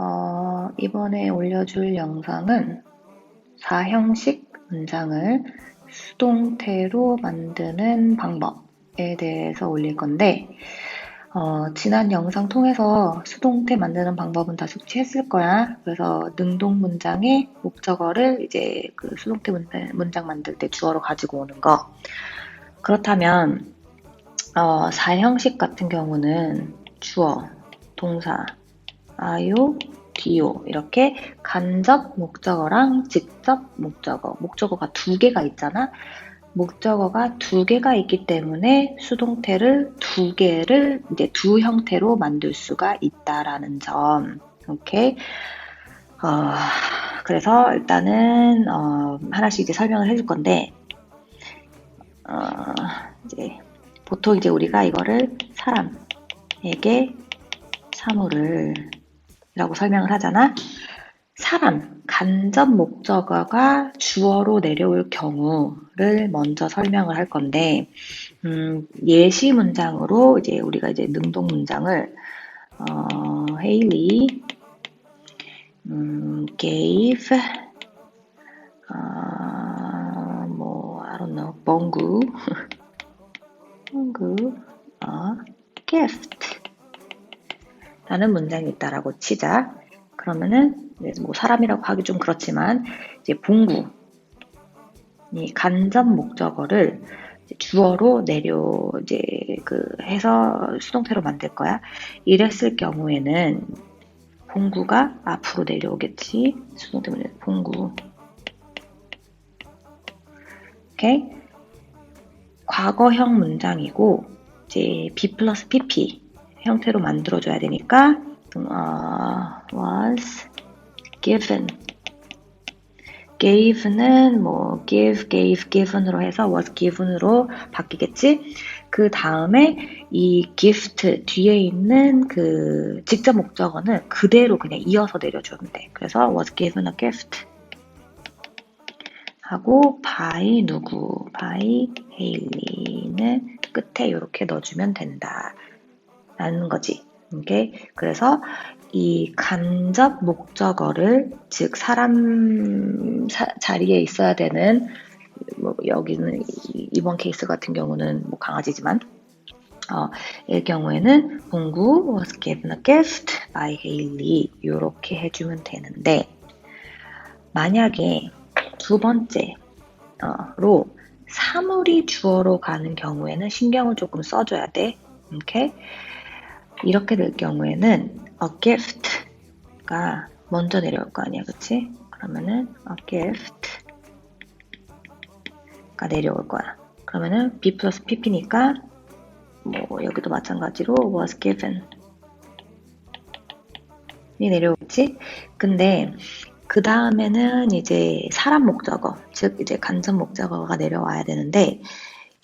어, 이번에 올려줄 영상은 사형식 문장을 수동태로 만드는 방법에 대해서 올릴 건데, 어, 지난 영상 통해서 수동태 만드는 방법은 다 숙지했을 거야. 그래서 능동 문장의 목적어를 이제 그 수동태 문장, 만들 때 주어로 가지고 오는 거. 그렇다면, 어, 사형식 같은 경우는 주어, 동사, 아요, 디요 이렇게 간접 목적어랑 직접 목적어, 목적어가 두 개가 있잖아. 목적어가 두 개가 있기 때문에 수동태를 두 개를 이제 두 형태로 만들 수가 있다라는 점. 오케이. 어, 그래서 일단은 어, 하나씩 이제 설명을 해줄 건데, 어, 이제 보통 이제 우리가 이거를 사람에게 사물을 라고 설명을 하잖아. 사람, 간접 목적어가 주어로 내려올 경우를 먼저 설명을 할 건데, 음, 예시 문장으로 이제 우리가 이제 능동 문장을, 어, 헤일리, 음, gave, 어, 뭐, I don't know, 벙구, 벙구, 어, gift. 라는 문장이 있다라고 치자. 그러면은 뭐 사람이라고 하기 좀 그렇지만 이제 봉구 이 간접 목적어를 주어로 내려 이제 그 해서 수동태로 만들 거야. 이랬을 경우에는 봉구가 앞으로 내려오겠지. 수동태 문제 봉구. 오케이. 과거형 문장이고 이제 B 플러스 PP 형태로 만들어줘야 되니까 어, was given gave는 뭐 give, gave, given으로 해서 was given으로 바뀌겠지? 그 다음에 이 gift 뒤에 있는 그 직접 목적어는 그대로 그냥 이어서 내려주면 돼. 그래서 was given a gift 하고 by 누구, by Haley는 끝에 이렇게 넣어주면 된다. 라는 거지. 오케이? 그래서 이 간접 목적어를 즉 사람 사, 자리에 있어야 되는 뭐 여기는 이번 케이스 같은 경우는 뭐 강아지지만 어, 의 경우에는 봉구 was given a gift by Haley 이렇게 해주면 되는데 만약에 두 번째로 사물이 주어로 가는 경우에는 신경을 조금 써줘야 돼. 오케이? 이렇게 될 경우에는 a gift가 먼저 내려올 거 아니야, 그치? 그러면은 a gift가 내려올 거야. 그러면은 B 플러스 PP니까 뭐 여기도 마찬가지로 was given 이 내려오겠지? 근데 그 다음에는 이제 사람 목적어, 즉 이제 간접 목적어가 내려와야 되는데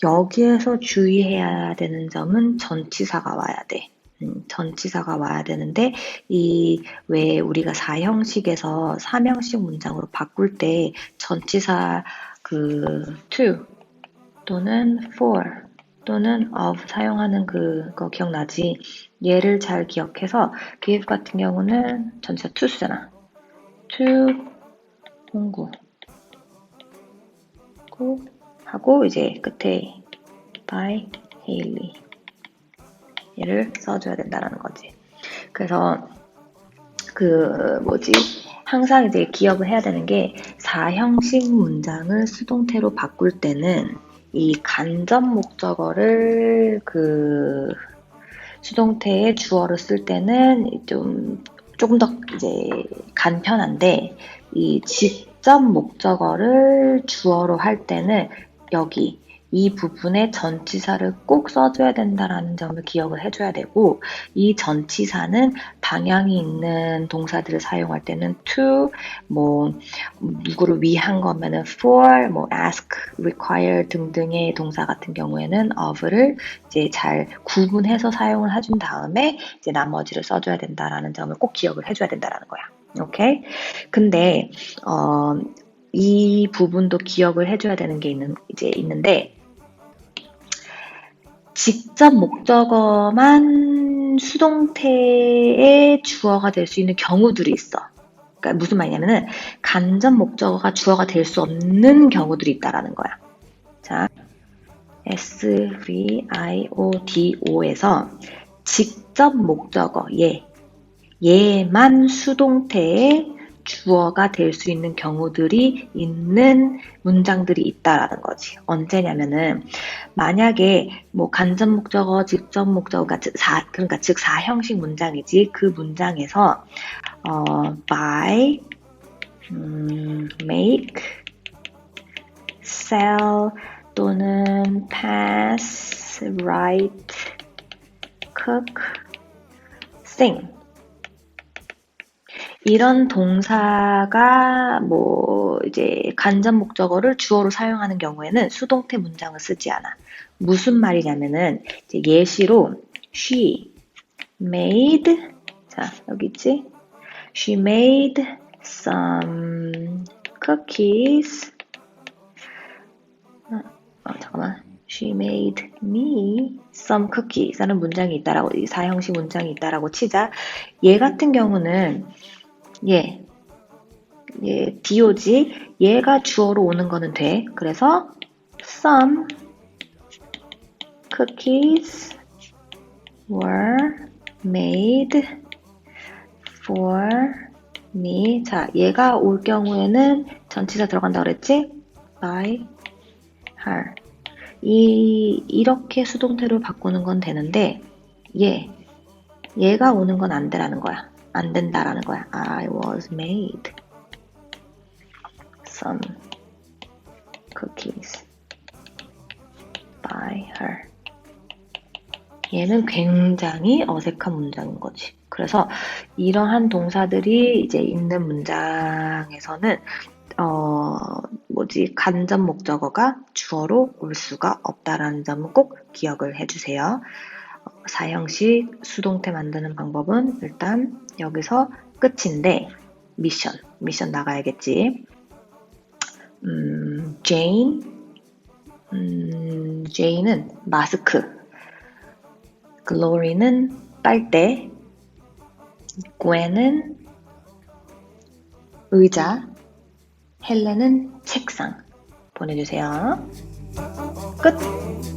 여기에서 주의해야 되는 점은 전치사가 와야 돼. 음, 전치사가 와야 되는데 이 왜 우리가 사형식에서 사명식 문장으로 바꿀 때 전치사 그 to 또는 for 또는 of 사용하는 그거 기억나지? 얘를 잘 기억해서 give 같은 경우는 전치사 to잖아. to 공구 하고 이제 끝에 by Haley 얘를 써줘야 된다라는 거지. 그래서 그 뭐지 항상 이제 기억을 해야 되는 게 사형식 문장을 수동태로 바꿀 때는 이 간접 목적어를 그 수동태의 주어로 쓸 때는 좀 조금 더 이제 간편한데 이 직접 목적어를 주어로 할 때는 여기 이 부분에 전치사를 꼭 써줘야 된다라는 점을 기억을 해줘야 되고 이 전치사는 방향이 있는 동사들을 사용할 때는 to, 뭐 누구를 위한 거면은 for, 뭐 ask, require 등등의 동사 같은 경우에는 of를 이제 잘 구분해서 사용을 해준 다음에 이제 나머지를 써줘야 된다라는 점을 꼭 기억을 해줘야 된다라는 거야. 오케이? 근데 어, 이 부분도 기억을 해줘야 되는 게 있는 이제 있는데 직접 목적어만 수동태의 주어가 될 수 있는 경우들이 있어. 그러니까 무슨 말이냐면은 간접 목적어가 주어가 될 수 없는 경우들이 있다라는 거야. 자, S, V, I, O, D, O에서 직접 목적어, 얘, 얘만 수동태의 주어가 될 수 있는 경우들이 있는 문장들이 있다라는 거지. 언제냐면은 만약에 뭐 간접 목적어, 직접 목적어, 그러니까 즉 사, 그러니까 즉 사형식 문장이지 그 문장에서 어, buy, 음, make, sell 또는 pass, write, cook, sing 이런 동사가 뭐 이제 간접 목적어를 주어로 사용하는 경우에는 수동태 문장을 쓰지 않아. 무슨 말이냐면은 예시로 she made 자 여기 있지? she made some cookies. 어, 어, 잠깐만. she made me some cookies 라는 문장이 있다라고 이 사형식 문장이 있다라고 치자. 얘 같은 경우는 얘, 얘 DOG 얘가 주어로 오는 거는 돼. 그래서 some cookies were made for me. 자, 얘가 올 경우에는 전치사 들어간다 그랬지? by her. 이 이렇게 수동태로 바꾸는 건 되는데 얘 얘가 오는 건 안 되라는 거야. 안 된다라는 거야. I was made some cookies by her. 얘는 굉장히 어색한 문장인 거지. 그래서 이러한 동사들이 이제 있는 문장에서는 어 뭐지 간접 목적어가 주어로 올 수가 없다라는 점은 꼭 기억을 해주세요. 사형식 수동태 만드는 방법은 일단 여기서 끝인데 미션, 미션 나가야겠지. 음, 제인, 음, 제인은 마스크, 글로리는 빨대, gwen은 의자, 헬렌은 책상 보내주세요. 끝!